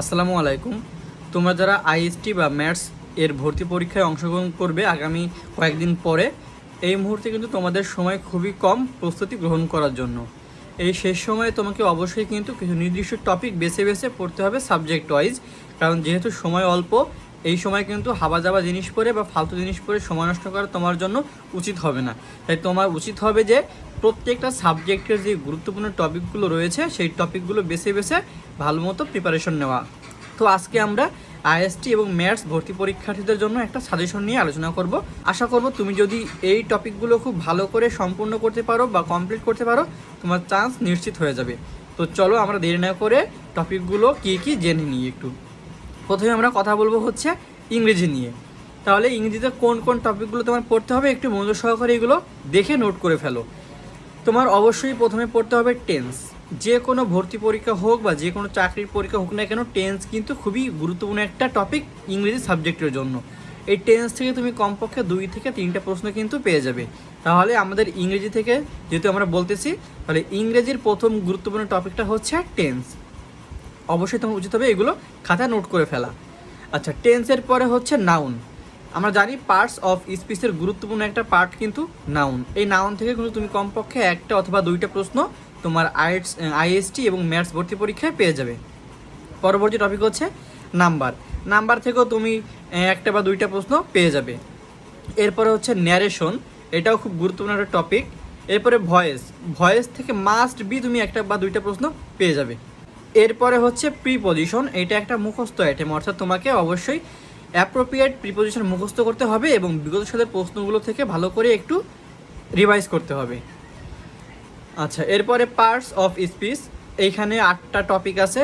আসসালামু আলাইকুম। তোমরা যারা আইএসটি বা ম্যাথস এর ভর্তি পরীক্ষায় অংশগ্রহণ করবে আগামী কয়েকদিন পরে, এই মুহূর্তে কিন্তু তোমাদের সময় খুবই কম প্রস্তুতি গ্রহণ করার জন্য। এই শেষ সময়ে তোমাকে অবশ্যই কিন্তু কিছু নির্দিষ্ট টপিক বেছে বেছে পড়তে হবে সাবজেক্ট ওয়াইজ কারণ যেহেতু সময় অল্প, এই সময় কিন্তু হাবা যাবা জিনিস পরে বা ফালতু জিনিস পরে সময় নষ্ট করা তোমার জন্য উচিত হবে না। তাই তোমার উচিত হবে যে প্রত্যেকটা সাবজেক্টের যে গুরুত্বপূর্ণ টপিকগুলো রয়েছে, সেই টপিকগুলো বেছে বেছে ভালো মতো প্রিপারেশন নেওয়া। তো আজকে আমরা আইএসটি এবং ম্যাথস ভর্তি পরীক্ষার্থীদের জন্য একটা সাজেশন নিয়ে আলোচনা করব। আশা করব তুমি যদি এই টপিকগুলো খুব ভালো করে সম্পূর্ণ করতে পারো বা কমপ্লিট করতে পারো, তোমার চান্স নিশ্চিত হয়ে যাবে। তো চলো আমরা দেরি না করে টপিকগুলো কী কী জেনে নিই একটু। প্রথমে আমরা কথা বলব হচ্ছে ইংরেজি নিয়ে। তাহলে ইংরেজিতে কোন কোন টপিকগুলো তোমার পড়তে হবে একটু মনোযোগ সহকারে এগুলো দেখে নোট করে ফেলো। তোমার অবশ্যই প্রথমে পড়তে হবে টেন্স যে কোনো ভর্তি পরীক্ষা হোক বা যে কোনো চাকরির পরীক্ষা হোক না কেন টেন্স কিন্তু খুবই গুরুত্বপূর্ণ একটা টপিক ইংরেজি সাবজেক্টের জন্য। এই টেন্স থেকে তুমি কমপক্ষে দুই থেকে তিনটা প্রশ্ন কিন্তু পেয়ে যাবে। তাহলে আমাদের ইংরেজি থেকে যেহেতু আমরা বলতেছি, তাহলে ইংরেজির প্রথম গুরুত্বপূর্ণ টপিকটা হচ্ছে টেন্স অবশ্যই তোমার উচিত হবে এগুলো খাতা নোট করে ফেলা। আচ্ছা টেন্সের পরে হচ্ছে নাউন আমরা জানি পার্টস অফ স্পিচের গুরুত্বপূর্ণ একটা পার্ট কিন্তু নাউন এই নাউন থেকে কিন্তু তুমি কমপক্ষে একটা অথবা দুইটা প্রশ্ন তোমার আইএস আইএসটি এবং ম্যাথস ভর্তি পরীক্ষায় পেয়ে যাবে। পরবর্তী টপিক হচ্ছে নাম্বার নাম্বার থেকেও তুমি একটা বা দুইটা প্রশ্ন পেয়ে যাবে। এরপরে হচ্ছে ন্যারেশন এটাও খুব গুরুত্বপূর্ণ একটা টপিক এরপরে ভয়েস ভয়েস থেকে মাস্ট বি তুমি একটা বা দুইটা প্রশ্ন পেয়ে যাবে। এরপরে হচ্ছে প্রিপজিশন এটা একটা মুখস্থ আইটেম অর্থাৎ তোমাকে অবশ্যই অ্যাপ্রোপ্রিয়েট প্রিপোজিশন মুখস্থ করতে হবে এবং বিগত সালের প্রশ্নগুলো থেকে ভালো করে একটু রিভাইজ করতে হবে। আচ্ছা এরপরে পার্টস অফ স্পিচ এইখানে আটটা টপিক আছে।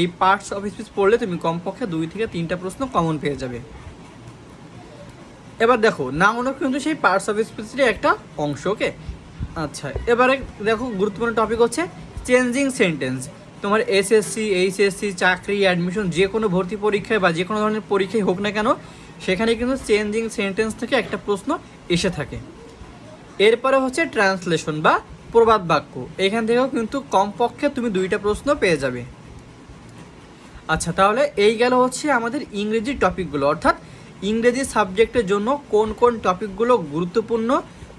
এই পার্টস অফ স্পিচ পড়লে তুমি কমপক্ষে দুই থেকে তিনটা প্রশ্ন কমন পেয়ে যাবে। এবার দেখো না নাউনও কিন্তু সেই পার্টস অফ স্পিচেরই একটা অংশ ওকে আচ্ছা এবারে দেখো, গুরুত্বপূর্ণ টপিক হচ্ছে চেঞ্জিং সেন্টেন্স তোমার এসএসসি এইচএসসি চাকরি অ্যাডমিশন যে কোনো ভর্তি পরীক্ষায় বা যে কোনো ধরনের পরীক্ষায় হোক না কেন, সেখানে কিন্তু চেঞ্জিং সেন্টেন্স থেকে একটা প্রশ্ন এসে থাকে। এরপরে হচ্ছে ট্রান্সলেশন বা প্রবাদ বাক্য। এখান থেকেও কিন্তু কমপক্ষে তুমি দুইটা প্রশ্ন পেয়ে যাবে। আচ্ছা তাহলে এই গেল হচ্ছে আমাদের ইংরেজি টপিকগুলো অর্থাৎ ইংরেজি সাবজেক্টের জন্য কোন কোন টপিকগুলো গুরুত্বপূর্ণ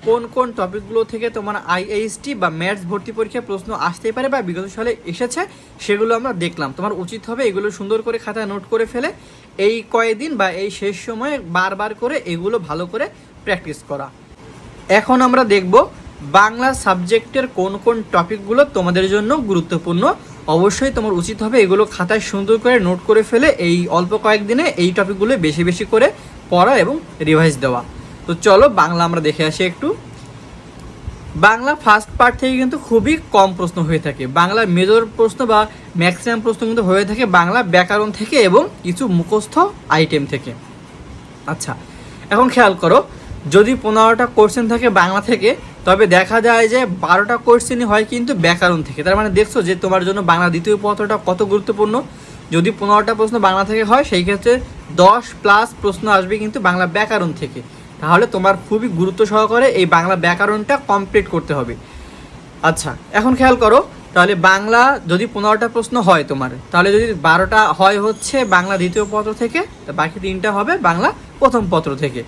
কোন কোন টপিকগুলো থেকে তোমার আইএইচটি বা ম্যাথস ভর্তি পরীক্ষায় প্রশ্ন আসতেই পারে বা বিগত সালে এসেছে, সেগুলো আমরা দেখলাম। তোমার উচিত হবে এগুলো সুন্দর করে খাতায় নোট করে ফেলে, এই কয়েকদিন বা এই শেষ সময়ে বারবার করে এগুলো ভালো করে প্র্যাকটিস করা। এখন আমরা দেখব বাংলা সাবজেক্টের কোন কোন টপিকগুলো তোমাদের জন্য গুরুত্বপূর্ণ। অবশ্যই তোমার উচিত হবে এগুলো খাতায় সুন্দর করে নোট করে ফেলে, এই অল্প কয়েকদিনে এই টপিকগুলো বেশি বেশি করে পড়া এবং রিভাইজ দেওয়া। তো চলো বাংলা আমরা দেখে আসি একটু। বাংলা ফার্স্ট পার্ট থেকে কিন্তু খুবই কম প্রশ্ন হয়ে থাকে। বাংলার মেজর প্রশ্ন বা ম্যাক্সিমাম প্রশ্ন কিন্তু হয়ে থাকে বাংলা ব্যাকরণ থেকে এবং কিছু মুখস্থ আইটেম থেকে। আচ্ছা এখন খেয়াল করো, যদি পনেরোটা কোশ্চেন থাকে বাংলা থেকে, তবে দেখা যায় যে বারোটা কোশ্চেনই হয় কিন্তু ব্যাকরণ থেকে। তার মানে দেখছ যে তোমার জন্য বাংলা দ্বিতীয় পত্রটা কত গুরুত্বপূর্ণ? যদি পনেরোটা প্রশ্ন বাংলা থেকে হয়, সেই ক্ষেত্রে দশ প্লাস প্রশ্ন আসবে কিন্তু বাংলা ব্যাকরণ থেকে। তাহলে তোমার খুবই গুরুত্ব সহকারে এই বাংলা ব্যাকরণটা কমপ্লিট করতে হবে। আচ্ছা এখন খেয়াল করো, তাহলে বাংলা যদি পনেরোটা প্রশ্ন হয় তোমার, তাহলে যদি বারোটা হয় হচ্ছে বাংলা দ্বিতীয় পত্র থেকে বাকি তিনটা হবে বাংলা প্রথম পত্র থেকে।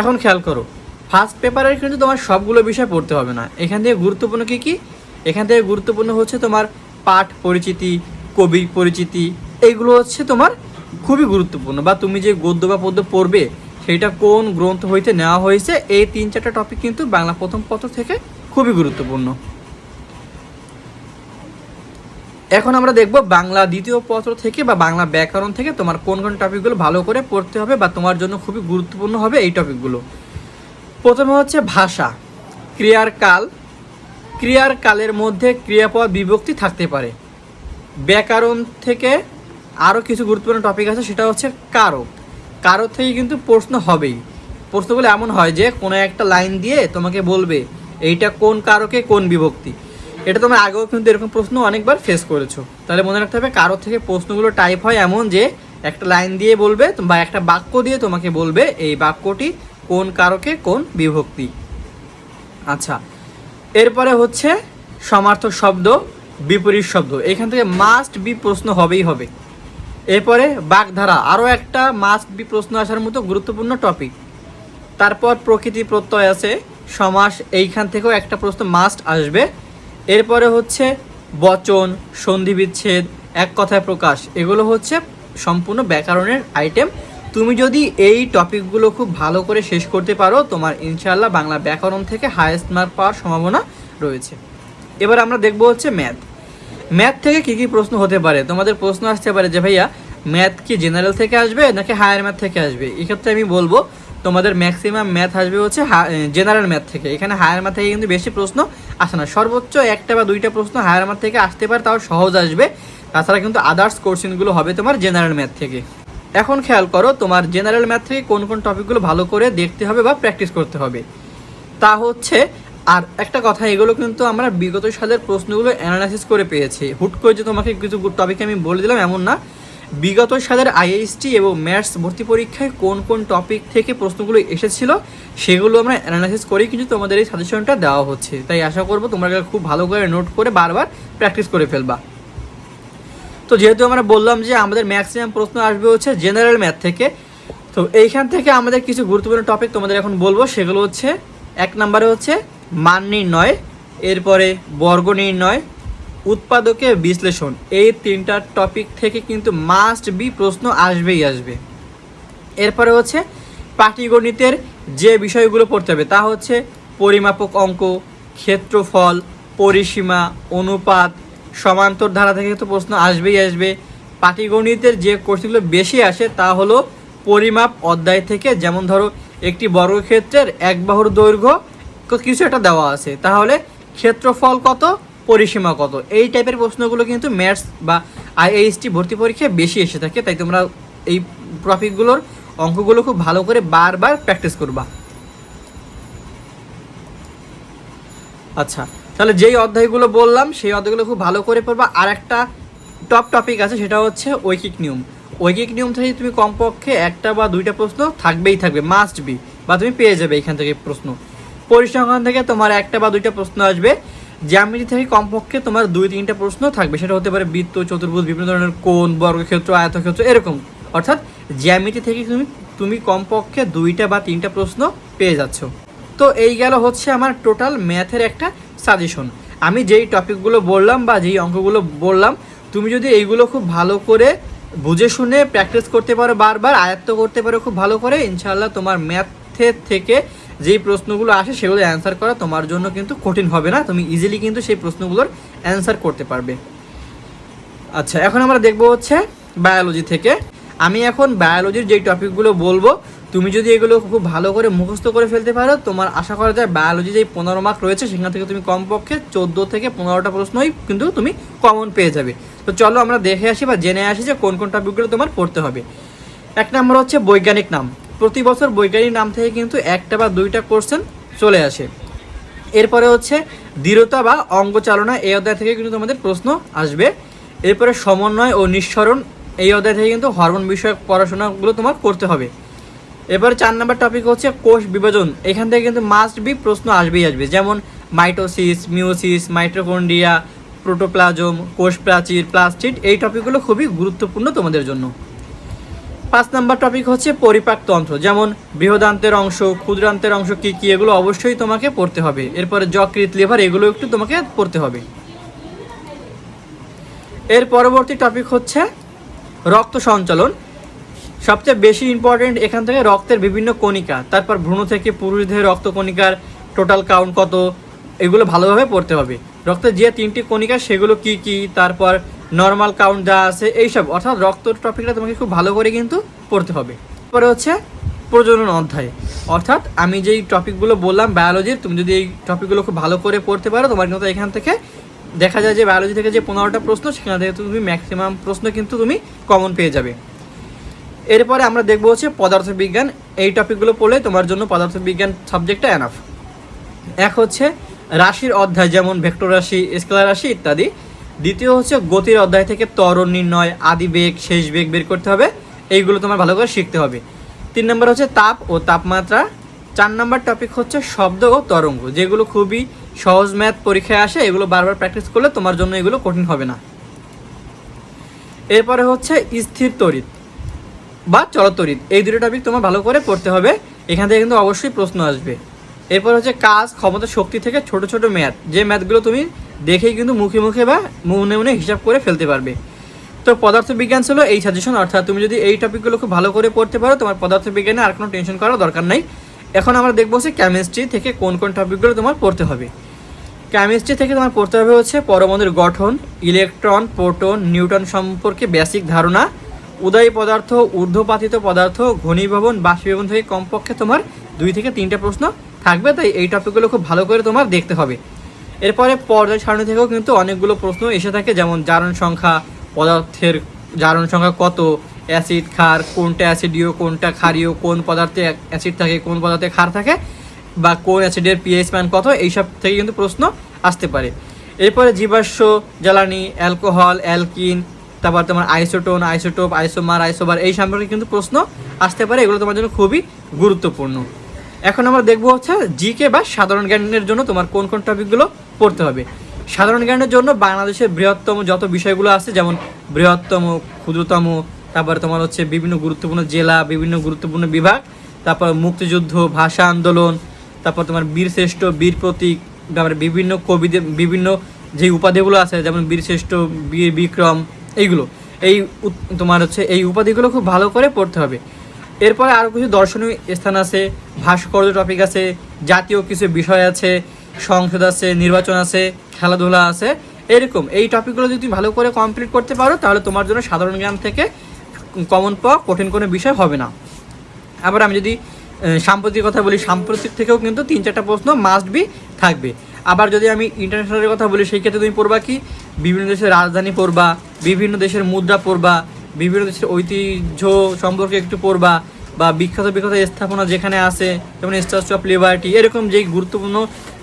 এখন খেয়াল করো ফার্স্ট পেপারের কিন্তু তোমার সবগুলো বিষয় পড়তে হবে না। এখান থেকে গুরুত্বপূর্ণ কী কী? এখান থেকে গুরুত্বপূর্ণ হচ্ছে তোমার পাঠ পরিচিতি, কবি পরিচিতি, এইগুলো হচ্ছে তোমার খুবই গুরুত্বপূর্ণ। বা তুমি যে গদ্য বা পদ্য পড়বে সেটা কোন গ্রন্থ হইতে নেওয়া হয়েছে, এই তিন চারটা টপিক কিন্তু বাংলা প্রথম পত্র থেকে খুবই গুরুত্বপূর্ণ। এখন আমরা দেখব বাংলা দ্বিতীয় পত্র থেকে বা বাংলা ব্যাকরণ থেকে তোমার কোন কোন টপিকগুলো ভালো করে পড়তে হবে বা তোমার জন্য খুবই গুরুত্বপূর্ণ হবে এই টপিকগুলো প্রথমে হচ্ছে ভাষা, ক্রিয়ার কাল। ক্রিয়ার কালের মধ্যে ক্রিয়াপদ বিভক্তি থাকতে পারে। ব্যাকরণ থেকে আরও কিছু গুরুত্বপূর্ণ টপিক আছে, সেটা হচ্ছে কারক। কারক থেকে কিন্তু প্রশ্ন হবেই। প্রশ্নগুলো এমন হয় যে, কোনো একটা লাইন দিয়ে তোমাকে বলবে, এইটা কোন কারকে কোন বিভক্তি? এটা তোমরা আগেও কিন্তু এরকম প্রশ্ন অনেকবার ফেস করেছ। তাহলে মনে রাখতে হবে, কারও থেকে প্রশ্নগুলো টাইপ হয় এমন যে, একটা লাইন দিয়ে বলবে বা একটা বাক্য দিয়ে তোমাকে বলবে, এই বাক্যটি কোন কারকে কোন বিভক্তি? আচ্ছা এরপরে হচ্ছে সমার্থক শব্দ, বিপরীত শব্দ। এখান থেকে মাস্ট বি প্রশ্ন হবেই হবে। এরপরে বাগধারা, আরও একটা মাস্ট বি প্রশ্ন আসার মতো গুরুত্বপূর্ণ টপিক তারপর প্রকৃতি প্রত্যয় আছে, সমাস এইখান থেকেও একটা প্রশ্ন মাস্ট আসবে। এরপরে হচ্ছে বচন সন্ধিবিচ্ছেদ এক কথায় প্রকাশ, এগুলো হচ্ছে সম্পূর্ণ ব্যাকরণের আইটেম তুমি যদি এই টপিকগুলো খুব ভালো করে শেষ করতে পারো, তোমার ইনশাআল্লাহ বাংলা ব্যাকরণ থেকে হায়েস্ট মার্ক পাওয়ার সম্ভাবনা রয়েছে। এবার আমরা দেখব হচ্ছে ম্যাথ ম্যাথ থেকে কি কি প্রশ্ন হতে পারে? তোমাদের প্রশ্ন আসতে পারে যে, ভাইয়া, ম্যাথ কি জেনারেল থেকে আসবে নাকি হায়ার ম্যাথ থেকে আসবে? এক্ষেত্রে আমি বলব, তোমাদের ম্যাক্সিমাম ম্যাথ আসবে হচ্ছে জেনারেল ম্যাথ থেকে। এখানে হায়ার ম্যাথ থেকে কিন্তু বেশি প্রশ্ন আসে না। সর্বোচ্চ একটা বা দুইটা প্রশ্ন হায়ার ম্যাথ থেকে আসতে পারে, তাও সহজ আসবে। তাছাড়া কিন্তু আদার্স কোশ্চেনগুলো হবে তোমার জেনারেল ম্যাথ থেকে। এখন খেয়াল করো, তোমার জেনারেল ম্যাথ থেকে কোন কোন টপিকগুলো ভালো করে দেখতে হবে বা প্র্যাকটিস করতে হবে। তা হচ্ছে আর একটা কথা, এগুলো কিন্তু আমরা বিগত সালের প্রশ্নগুলো অ্যানালাইসিস করে পেয়েছি। হুট করে যে তোমাকে কিছু টপিক আমি বলে দিলাম, এমন না। বিগত সালের আইএসটি এবং ম্যাথস ভর্তি পরীক্ষায় কোন কোন টপিক থেকে প্রশ্নগুলো এসেছিল, সেগুলো আমরা অ্যানালাইসিস করেই কিন্তু তোমাদের এই সাজেশনটা দেওয়া হচ্ছে। তাই আশা করব তোমরা খুব ভালো করে নোট করে বারবার প্র্যাকটিস করে ফেলবা। তো যেহেতু আমরা বললাম যে আমাদের ম্যাক্সিমাম প্রশ্ন আসবে হচ্ছে জেনারেল ম্যাথ থেকে, তো এইখান থেকে আমাদের কিছু গুরুত্বপূর্ণ টপিক তোমাদের এখন বলব, সেগুলো হচ্ছে এক নম্বরে হচ্ছে মান নির্ণয়, এরপরে বর্গ নির্ণয়, উৎপাদকের বিশ্লেষণ। এই তিনটা টপিক থেকে কিন্তু মাস্ট বি প্রশ্ন আসবেই আসবে। এরপরে হচ্ছে পাটিগণিতের যে বিষয়গুলো পড়তে হবে, তা হচ্ছে পরিমাপক অঙ্ক, ক্ষেত্রফল, পরিসীমা, অনুপাত, সমান্তর ধারা থেকে তো প্রশ্ন আসবেই আসবে। পাটিগণিতের যে কোর্সগুলো বেশি আসে, তা হলো পরিমাপ অধ্যায় থেকে, যেমন ধরো একটি বর্গক্ষেত্রের এক বাহুর দৈর্ঘ্য কিছু একটা দেওয়া আছে। তাহলে ক্ষেত্রফল কত? পরিসীমা কত? এই টাইপের প্রশ্নগুলো কিন্তু ম্যাথস বা আইএইচটি ভর্তি পরীক্ষায় বেশি এসে থাকে, তাই তোমরা এই টপিকগুলোর অঙ্কগুলো খুব ভালো করে বারবার প্র্যাকটিস করবা। আচ্ছা তাহলে যেই অধ্যায়গুলো বললাম, সেই অধ্যায়গুলো খুব ভালো করে পড়বা। আর একটা টপ টপিক আছে, সেটা হচ্ছে ঐকিক নিয়ম। ঐকিক নিয়ম থেকে তুমি কমপক্ষে একটা বা দুইটা প্রশ্ন থাকবেই থাকবে মাস্ট বি বা তুমি পেয়ে যাবে এখান থেকে প্রশ্ন। পরিসংখ্যান থেকে তোমার একটা বা দুইটা প্রশ্ন আসবে। জ্যামিতি থেকে কমপক্ষে তোমার দুই, তিনটা প্রশ্ন থাকবে। সেটা হতে পারে বৃত্ত, চতুর্ভুজ, বিভিন্ন ধরনের কোণ, বর্গক্ষেত্র, আয়তক্ষেত্র, এরকম। অর্থাৎ জ্যামিতি থেকে তুমি তুমি কমপক্ষে দুইটা বা তিনটা প্রশ্ন পেয়ে যাচ্ছ। তো এই গেল হচ্ছে আমার টোটাল ম্যাথের একটা সাজেশন আমি যেই টপিকগুলো বললাম বা যেই অঙ্কগুলো বললাম, তুমি যদি এইগুলো খুব ভালো করে বুঝে শুনে প্র্যাকটিস করতে পারো বারবার, আয়ত্ত করতে পারো খুব ভালো করে, ইনশাআল্লাহ তোমার ম্যাথের থেকে যেই প্রশ্নগুলো আসে সেগুলো অ্যান্সার করা তোমার জন্য কিন্তু কঠিন হবে না। তুমি ইজিলি কিন্তু সেই প্রশ্নগুলোর অ্যান্সার করতে পারবে। আচ্ছা এখন আমরা দেখব হচ্ছে বায়োলজি থেকে। আমি এখন বায়োলজির যেই টপিকগুলো বলব, তুমি যদি এগুলো খুব ভালো করে মুখস্থ করে ফেলতে পারো, তোমার আশা করা যায় বায়োলজি যেই পনেরো মার্ক রয়েছে, সেখান থেকে তুমি কমপক্ষে চোদ্দ থেকে পনেরোটা প্রশ্নই কিন্তু তুমি কমন পেয়ে যাবে। তো চলো আমরা দেখে আসি বা জেনে আসি যে কোন কোন টপিকগুলো তোমার পড়তে হবে। এক নম্বর হচ্ছে বৈজ্ঞানিক নাম। প্রতি বছর বৈজ্ঞানিক নাম থেকে কিন্তু একটা বা দুইটা কোশ্চেন চলে আসে। এরপরে হচ্ছে দৃঢ়তা বা অঙ্গচালনা এই অধ্যায় থেকে কিন্তু তোমাদের প্রশ্ন আসবে। এরপরে সমন্বয় ও নিঃসরণ এই অধ্যায় থেকে কিন্তু হরমোন বিষয়ক পড়াশোনাগুলো তোমার করতে হবে। এরপরে চার নাম্বার টপিক হচ্ছে কোষ বিভাজন। এখান থেকে কিন্তু মাস্ট বি প্রশ্ন আসবেই আসবে। যেমন মাইটোসিস মিওসিস মাইট্রোকন্ড্রিয়া প্রোটোপ্লাজম কোষ প্রাচীর প্লাস্টিড এই টপিকগুলো খুবই গুরুত্বপূর্ণ তোমাদের জন্য। পাঁচ নাম্বার টপিক হচ্ছে পরিপাকতন্ত্র যেমন বৃহদান্তের অংশ, ক্ষুদ্রান্তের অংশ কী কী, এগুলো অবশ্যই তোমাকে পড়তে হবে। এরপরে যকৃত লিভার, এগুলো একটু তোমাকে পড়তে হবে। এর পরবর্তী টপিক হচ্ছে রক্ত সঞ্চালন। সবচেয়ে বেশি ইম্পর্টেন্ট এখান থেকে রক্তের বিভিন্ন কণিকা। তারপর ভ্রূণ থেকে পুরুষদের রক্ত কণিকার টোটাল কাউন্ট কত, এগুলো ভালোভাবে পড়তে হবে। রক্তের যে তিনটি কণিকা, সেগুলো কি কি, তারপর নর্মাল কাউন্ট যা আছে, এইসব। অর্থাৎ রক্ত টপিকটা তোমাকে খুব ভালো করে কিন্তু পড়তে হবে। তারপরে হচ্ছে প্রজনন অধ্যায়। অর্থাৎ আমি যেই টপিকগুলো বললাম বায়োলজির তুমি যদি এই টপিকগুলো খুব ভালো করে পড়তে পারো, তোমার কিন্তু এখান থেকে দেখা যায় যে বায়োলজি থেকে যে পনেরোটা প্রশ্ন, সেখান থেকে তুমি ম্যাক্সিমাম প্রশ্ন কিন্তু তুমি কমন পেয়ে যাবে। এরপরে আমরা দেখব হচ্ছে পদার্থবিজ্ঞান। এই টপিকগুলো পড়লে তোমার জন্য পদার্থবিজ্ঞান সাবজেক্টটা এনাফ এক হচ্ছে রাশির অধ্যায়, যেমন ভেক্টর রাশি, স্কেলার রাশি ইত্যাদি। দ্বিতীয় হচ্ছে গতির অধ্যায় থেকে ত্বরণ নির্ণয়, আদি বেগ, শেষ বেগ বের করতে হবে। এইগুলো তোমার ভালো করে শিখতে হবে। তিন নম্বর হচ্ছে তাপ ও তাপমাত্রা। চার নম্বর টপিক হচ্ছে শব্দ ও তরঙ্গ, যেগুলো খুবই সহজ ম্যাথ পরীক্ষায় আসে, এগুলো বারবার প্র্যাকটিস করলে তোমার জন্য এগুলো কঠিন হবে না। এরপরে হচ্ছে স্থির তড়িৎ বা চলতরিৎ এই দুটো টপিক তোমার ভালো করে পড়তে হবে। এখান থেকে কিন্তু অবশ্যই প্রশ্ন আসবে। এরপর হচ্ছে কাজ, ক্ষমতা, শক্তি থেকে ছোট ছোট ম্যাথ যে ম্যাথগুলো তুমি দেখেই কিন্তু মুখে মুখে বা মনে মনে হিসাব করে ফেলতে পারবে। তো পদার্থবিজ্ঞান ছিল এই সাজেশন অর্থাৎ তুমি যদি এই টপিকগুলো খুব ভালো করে পড়তে পারো, তোমার পদার্থবিজ্ঞানে আর কোনো টেনশন করার দরকার নাই। এখন আমরা দেখব হচ্ছে কেমিস্ট্রি থেকে কোন কোন টপিকগুলো তোমার পড়তে হবে। কেমিস্ট্রি থেকে তোমার পড়তে হবে হচ্ছে পরমাণুর গঠন ইলেকট্রন প্রোটন নিউটন সম্পর্কে বেসিক ধারণা, উদয় পদার্থ, ঊর্ধ্বপাতিত পদার্থ, ঘনীভবন, বাষ্পীভবন থেকে কমপক্ষে তোমার দুই থেকে তিনটে প্রশ্ন থাকবে, তাই এই টপিকগুলো খুব ভালো করে তোমার দেখতে হবে। এরপরে পর্যায় সারণী থেকেও কিন্তু অনেকগুলো প্রশ্ন এসে থাকে, যেমন জারণ সংখ্যা, পদার্থের জারণ সংখ্যা কত, অ্যাসিড ক্ষার, কোনটা অ্যাসিডীয়, কোনটা ক্ষারীয়, কোন পদার্থে অ্যাসিড থাকে, কোন পদার্থে ক্ষার থাকে, বা কোন অ্যাসিডের পিএইচ মান কত, এইসব থেকে কিন্তু প্রশ্ন আসতে পারে। এরপরে জীবাশ্ম, জ্বালানি, অ্যালকোহল, অ্যালকিন, তারপর তোমার আইসোটোন, আইসোটোপ, আইসোমার, আইসোবার, এই সম্পর্কে কিন্তু প্রশ্ন আসতে পারে, এগুলো তোমার জন্য খুবই গুরুত্বপূর্ণ। এখন আমরা দেখব হচ্ছে জিকে বা সাধারণ জ্ঞানের জন্য তোমার কোন কোন টপিকগুলো পড়তে হবে। সাধারণ জ্ঞানের জন্য বাংলাদেশের বৃহত্তম যত বিষয়গুলো আছে, যেমন বৃহত্তম, ক্ষুদ্রতম, তারপর তোমার হচ্ছে বিভিন্ন গুরুত্বপূর্ণ জেলা, বিভিন্ন গুরুত্বপূর্ণ বিভাগ, তারপর মুক্তিযুদ্ধ, ভাষা আন্দোলন, তারপর তোমার বীরশ্রেষ্ঠ বীর প্রতীক, তারপরে বিভিন্ন কবিদের, বিভিন্ন যে উপাধিগুলো আছে, যেমন বীরশ্রেষ্ঠ বীর বিক্রম, এইগুলো। এই তোমার হচ্ছে এই উপাধিগুলো খুব ভালো করে পড়তে হবে। এরপরে আরও কিছু দর্শনীয় স্থান আছে, ভাস্কর্য টপিক আছে, জাতীয় কিছু বিষয় আছে, সংসদ আছে, নির্বাচন আছে, খেলাধুলা আছে, এরকম। এই টপিকগুলো যদি তুমি ভালো করে কমপ্লিট করতে পারো, তাহলে তোমার জন্য সাধারণ জ্ঞান থেকে কমন পাওয়া কঠিন কোনো বিষয় হবে না। আবার আমি যদি সাম্প্রতিক কথা বলি, সাম্প্রতিক থেকেও কিন্তু তিন চারটা প্রশ্ন মাস্ট বি থাকবে। আবার যদি আমি ইন্টারন্যাশনালের কথা বলি, সেই ক্ষেত্রে তুমি পড়বা কি? বিভিন্ন দেশের রাজধানী পড়বা, বিভিন্ন দেশের মুদ্রা পড়বা বিভিন্ন দেশের ঐতিহ্য সম্পর্কে একটু পড়বা, বা বিখ্যাত বিখ্যাত স্থাপনা যেখানে আছে, যেমন স্ট্যাচু অফ লিবার্টি এরকম যেই গুরুত্বপূর্ণ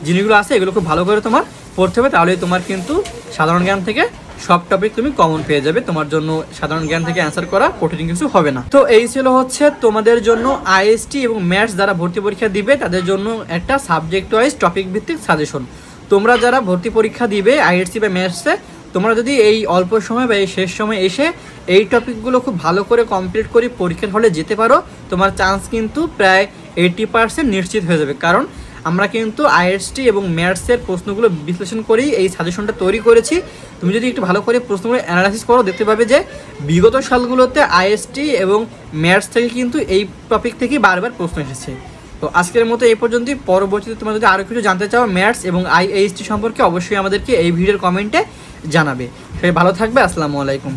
জিনিসগুলো আছে, এগুলো খুব ভালো করে তোমার পড়তে হবে তাহলে তোমার কিন্তু সাধারণ জ্ঞান থেকে সব টপিক তুমি কমন পেয়ে যাবে, তোমার জন্য সাধারণ জ্ঞান থেকে অ্যান্সার করা কঠিন কিছু হবে না। তো এই ছিল হচ্ছে তোমাদের জন্য আইএসটি এবং ম্যাথস যারা ভর্তি পরীক্ষা দিবে, তাদের জন্য একটা সাবজেক্ট ওয়াইজ টপিক ভিত্তিক সাজেশন তোমরা যারা ভর্তি পরীক্ষা দিবে আইএসসি বা ম্যাথসে তোমরা যদি এই অল্প সময় বা এই শেষ সময় এসে এই টপিকগুলো খুব ভালো করে কমপ্লিট করে পরীক্ষার হলে যেতে পারো, তোমার চান্স কিন্তু প্রায় এইটি পার্সেন্ট নিশ্চিত হয়ে যাবে। কারণ আমরা কিন্তু আইএসটি এবং ম্যাথসের প্রশ্নগুলো বিশ্লেষণ করেই এই সাজেশনটা তৈরি করেছি। তুমি যদি একটু ভালো করে প্রশ্নগুলো অ্যানালাইসিস করো, দেখতে পাবে যে বিগত সালগুলোতে আইএসটি এবং ম্যাথস থেকে কিন্তু এই টপিক থেকেই বারবার প্রশ্ন এসেছে। তো আজকের মতো এই পর্যন্তই। পরবর্তীতে তোমরা যদি আরও কিছু জানতে চাও, ম্যাথস এবং আইএইচটি সম্পর্কে অবশ্যই আমাদেরকে এই ভিডিওর কমেন্টে জানাবে। সবাই ভালো থাকবে, আসসালামু আলাইকুম।